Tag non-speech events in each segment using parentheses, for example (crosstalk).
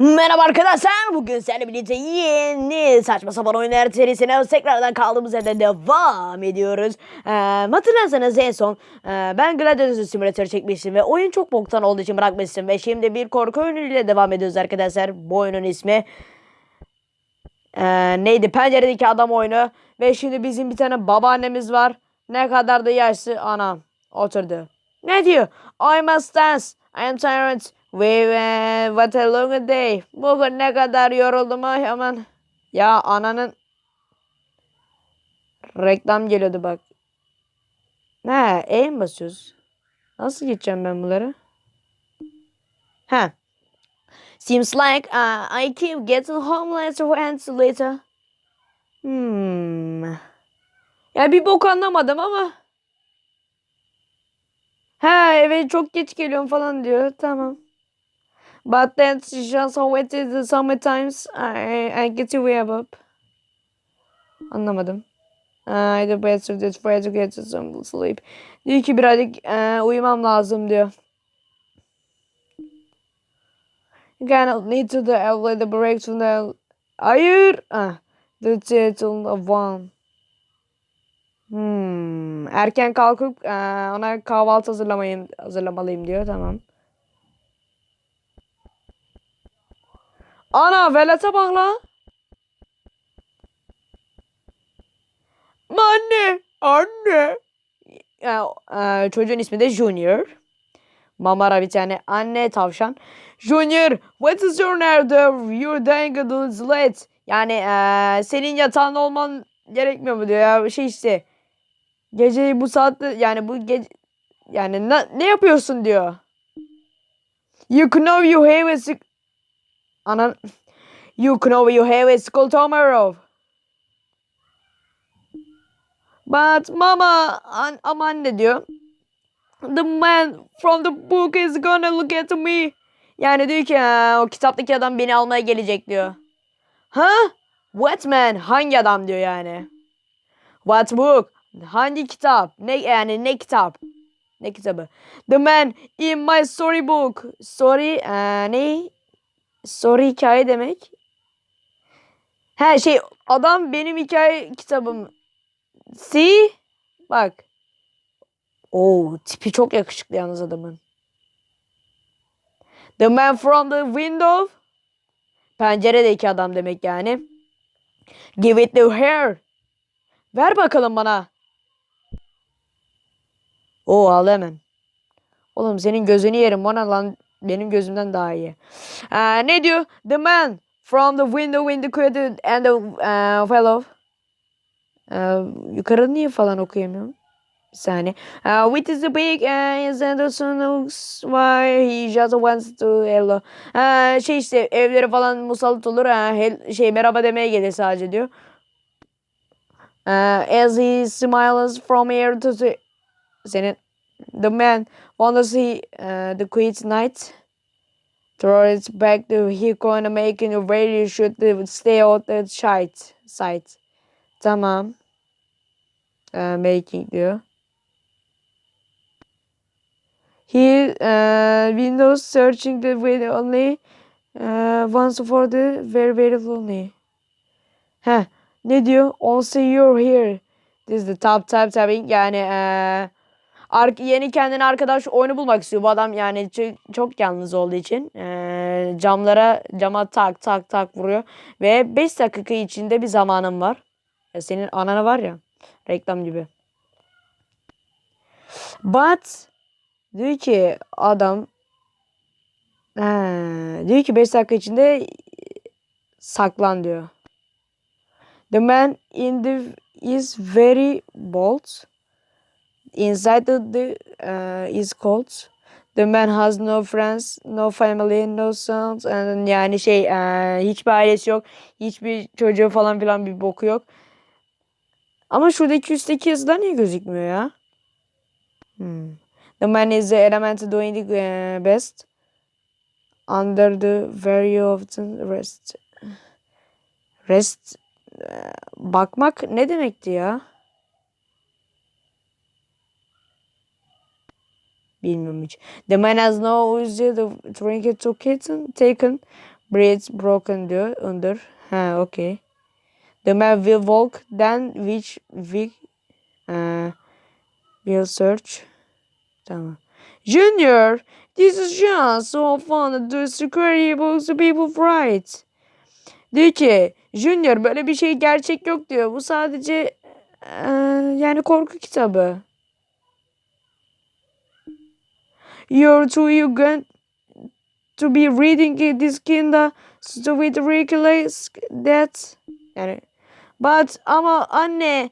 Merhaba arkadaşlar. Bugün seninle birlikte yeni saçma sapan oyunlar serisine tekrardan kaldığımız yerden devam ediyoruz. Ee, hatırlarsanız en son e, ben Gladiator Simulator çekmiştim ve oyun çok boktan olduğu için bırakmıştım. Ve şimdi bir korku oyunuyla devam ediyoruz arkadaşlar. Bu oyunun ismi e, neydi? Penceredeki adam oyunu. Ve şimdi bizim bir tane babaannemiz var. Ne kadar da yaşlı anam. Oturdu. Ne diyor? I must dance. I am tired. Uh, what a long day. Bugün ne kadar yoruldum ay aman. Ya ananın reklam geliyordu bak. Ne? E mi basıyoruz? Nasıl geçeceğim ben bunları? Ha. Seems like uh, I keep getting home later and later. Hmm. Ya bir bok anlamadım ama. Ha eve çok geç geliyorum falan diyor. Tamam. But then just how it is sometimes I, I get to wake up. Anlamadım. I the better that try to get some sleep. Diyor ki birazcık e, uyumam lazım diyor. You cannot need to the elevate the break to the... Hayır. Ah, the title of one. Hmm. Erken kalkıp e, ona kahvaltı hazırlamayım, hazırlamalıyım diyor. Tamam. Ana velete bak. Anne. Anne. E, çocuğun ismi de Junior. Mamara bir tane anne tavşan. Junior, what is your name? You're dying a little late. Yani e, senin yatağında olman gerekmiyor mu diyor ya. Şey işte. Geceyi bu saatte yani bu gece yani ne, ne yapıyorsun diyor. You know you have a. Anan... You know you have a school tomorrow. But mama... An ama anne diyor. The man from the book is gonna look at me. Yani diyor ki "Ha, o kitaptaki adam beni almaya gelecek diyor. Ha? What man? Hangi adam diyor yani. What book? Hangi kitap? Ne yani ne kitap? Ne kitabı? The man in my storybook. Story eee, ne? Story hikaye demek. Her şey adam benim hikaye kitabım. See? Bak. Oo, tipi çok yakışıklı yalnız adamın. The man from the window. Penceredeki adam demek yani. Give it the hair. Ver bakalım bana. Oo al hemen. Oğlum senin gözünü yerim. Bana lan benim gözümden daha iyi. Ee, ne diyor? The man from the window in the cradle and the uh, fellow. Ee, yukarı niye falan okuyamıyorum? Bir saniye. Uh, with is the big uh, is Anderson looks why he just wants to hello. Ee, şey işte evleri falan musallat olur. Ha, hel- şey merhaba demeye gelir sadece diyor. Uh, as he smiles from here to senin the man wants he uh, the queen's night throw it back to make it where you should uh, stay out the site site tamam uh, making diyor he uh, windows searching the way only uh, once for the very very lonely Heh, ne diyor? Once you're here. This is the top top tapping. Yani eee ar- yeni kendine arkadaş oyunu bulmak istiyor. Bu adam yani ço- çok yalnız olduğu için eee, camlara cama tak tak tak vuruyor. Ve 5 dakika içinde bir zamanım var. Ya senin ananı var ya. Reklam gibi. But diyor ki adam He, diyor ki 5 dakika içinde saklan diyor. The man in the is very bold. Inside the, uh, is cold. The man has no friends, no family, no sons. And yani şey uh, hiçbir ailesi yok. Hiçbir çocuğu falan filan bir boku yok. Ama şuradaki üstteki yazılar niye gözükmüyor ya? Hmm. The man is the element doing the uh, best. Under the very often rest. Rest e, bakmak ne demekti ya? Bilmiyorum hiç. The man has no usually the trinket to kitten taken Bridge broken diyor. Under. Ha okay. The man will walk then which we uh, will search. Tamam. Junior, this is just so fun to security books to people write. Diyor ki Junior böyle bir şey gerçek yok diyor. Bu sadece eee, yani korku kitabı. You're too young to be reading this kind of stupid ridiculous that yani. But ama anne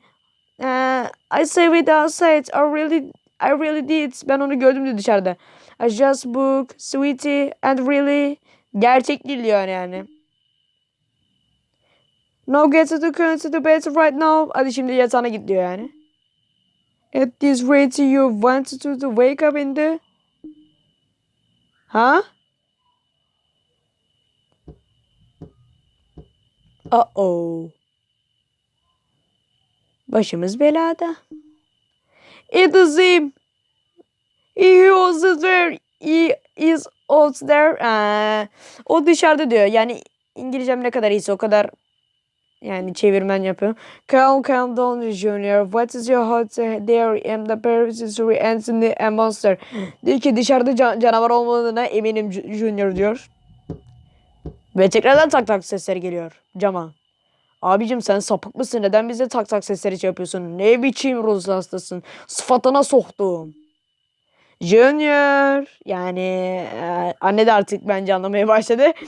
eee, I say it outside I really I really did. Ben onu gördüm de dışarıda. I just book sweetie and really gerçek değil diyor yani. No get to the current to bed right now. Hadi şimdi yatağına git diyor yani. At this rate you want to, to wake up in the Ha? Uh-oh. Başımız belada. It is him. He was there. He is out there. Ee, o dışarıda diyor. Yani İngilizcem ne kadar iyiyse o kadar yani çevirmen yapıyorum. Calm, calm down junior. What is your heart there? Am the Paris Anthony a monster. Diyor ki dışarıda can- canavar olmadığına eminim Ju- junior diyor. Ve tekrardan tak tak sesleri geliyor cama. Abicim sen sapık mısın? Neden bize tak tak sesleri şey yapıyorsun? Ne biçim ruh hastasın? Sıfatına soktum. Junior. Yani e, anne de artık bence anlamaya başladı. (laughs)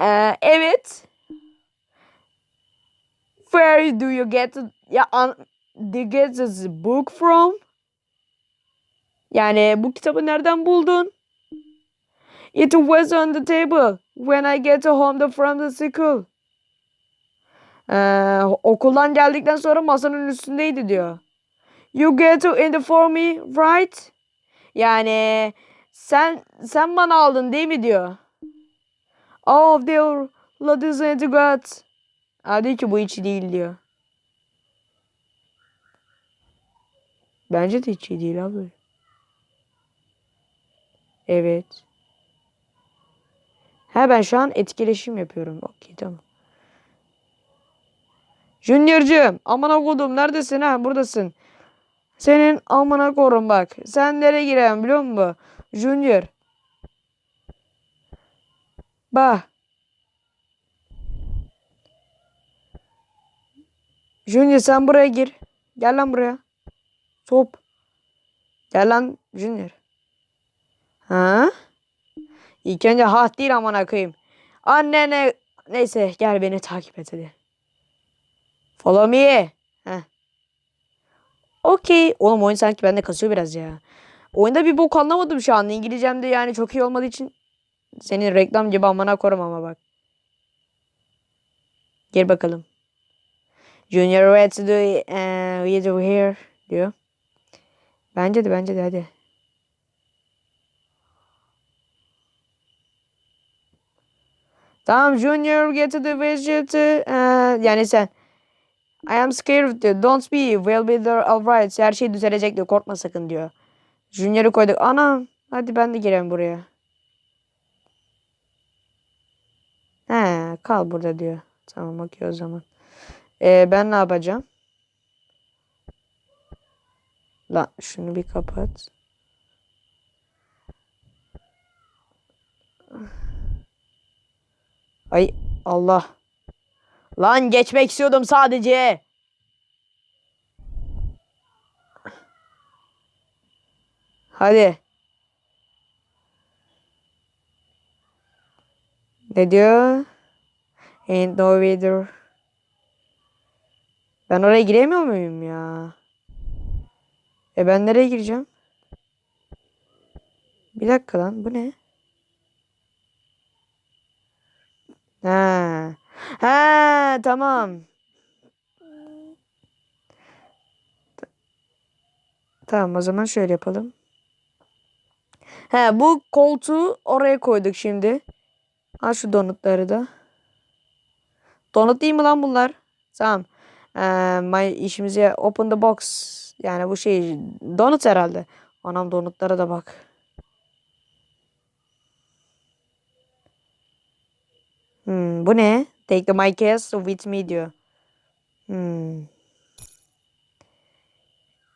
E, evet. Where do you get ya an, do you get this book from? Yani bu kitabı nereden buldun? It was on the table when I get home from the school. Ee, okuldan geldikten sonra masanın üstündeydi diyor. You get to in the for me, right? Yani sen sen bana aldın değil mi diyor. Oh dear, ladies and God. Ha diyor ki bu içi değil diyor. Bence de içi değil abi. Evet. Ha ben şu an etkileşim yapıyorum. Okey tamam. Junior'cığım amına kodum neredesin ha buradasın. Senin amına korum bak. Sen nereye girelim biliyor musun? Junior. Bak. Junior sen buraya gir. Gel lan buraya. Top. Gel lan Junior. Ha? İlk önce ha değil amına koyayım. Annene neyse gel beni takip et hadi. Follow me. Heh. Okey. Oğlum oyun sanki bende kasıyor biraz ya. Oyunda bir bok anlamadım şu an. İngilizcem de yani çok iyi olmadığı için senin reklam gibi amına korum ama bak. Gel bakalım. Junior Red to do uh, we do here diyor. Bence de bence de hadi. Tamam Junior get to the visit. Uh, yani sen. I am scared diyor. Don't be. We'll be there alright. Her şey düzelecek diyor. Korkma sakın diyor. Junior'ı koyduk. Anam. Hadi ben de gireyim buraya. He, kal burada diyor. Tamam okey o zaman. Ee, ben ne yapacağım? Lan şunu bir kapat. Ay Allah. Lan geçmek istiyordum sadece. Hadi. Ne diyor? Ain't no weather. Ben oraya giremiyor muyum ya? E ben nereye gireceğim? Bir dakika lan bu ne? Ha. Ha tamam. Ta- Tamam o zaman şöyle yapalım. He bu koltuğu oraya koyduk şimdi. Al şu donutları da. Donut değil mi lan bunlar? Tamam. Ee, my işimize open the box. Yani bu şey donut herhalde. Anam donutlara da bak. Hmm, bu ne? Take the my case with me diyor. Hmm.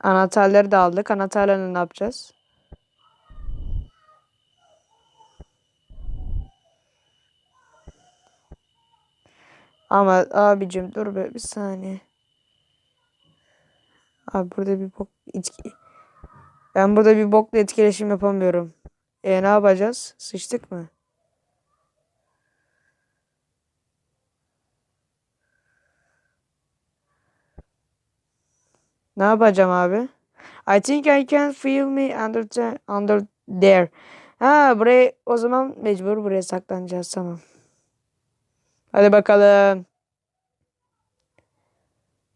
Anahtarları da aldık. Anahtarlarını ne yapacağız? Ama abicim dur be bir saniye. Abi burada bir bok. Ben burada bir bokla etkileşim yapamıyorum. E ne yapacağız? Sıçtık mı? Ne yapacağım abi? I think I can feel me under under there. Ha buraya o zaman mecbur buraya saklanacağız tamam. Hadi bakalım.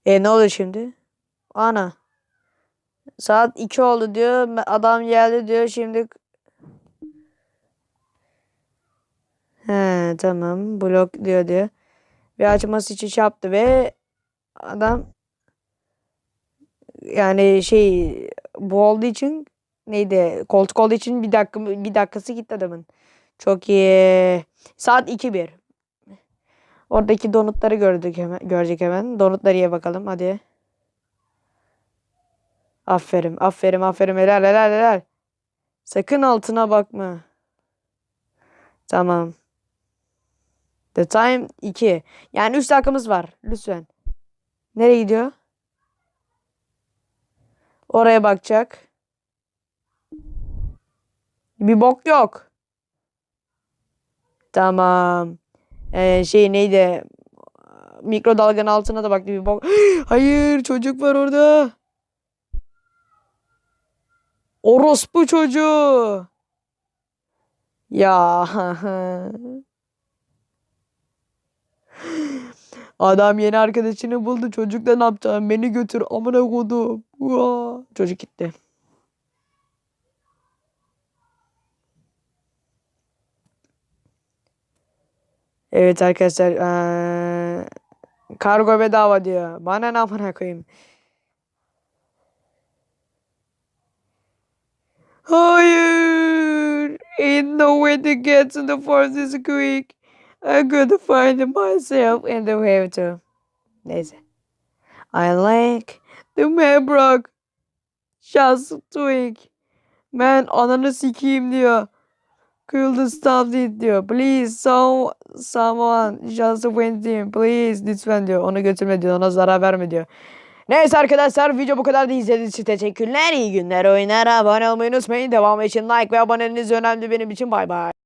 E ne oldu şimdi? Ana. Saat 2 oldu diyor. Adam geldi diyor şimdi. He tamam. Blok diyor diyor. Bir açması için şey yaptı ve adam yani şey bu olduğu için neydi? Koltuk olduğu için bir dakika bir dakikası gitti adamın. Çok iyi. Saat 2-1. Oradaki donutları gördük hemen, görecek hemen. Donutları ye bakalım hadi. Aferin, aferin, aferin. Helal, helal, helal. Sakın altına bakma. Tamam. The time 2. Yani 3 dakikamız var. Lütfen. Nereye gidiyor? Oraya bakacak. Bir bok yok. Tamam. Ee, şey neydi? Mikrodalganın altına da baktı bir bok. (gasps) Hayır çocuk var orada. Orospu çocuğu. Ya. (gasps) Adam yeni arkadaşını buldu. Çocuk da ne yapacağım? Beni götür. Amına kodum. Çocuk gitti. Evet arkadaşlar. eee, kargo bedava diyor. Bana ne amına koyayım. Hayır. No way to get to the forest quick. I gotta find myself in the way to. Neyse. I like the Mabrock. Just twig. Man ananı sikeyim diyor. The stuff it diyor. Please some, someone just went in. Please lütfen diyor. Onu götürme diyor. Ona zarar verme diyor. Neyse arkadaşlar video bu kadar da izlediğiniz için teşekkürler. İyi günler oyunlar. Abone olmayı unutmayın. Devam için like ve aboneliğiniz önemli benim için. Bay bay.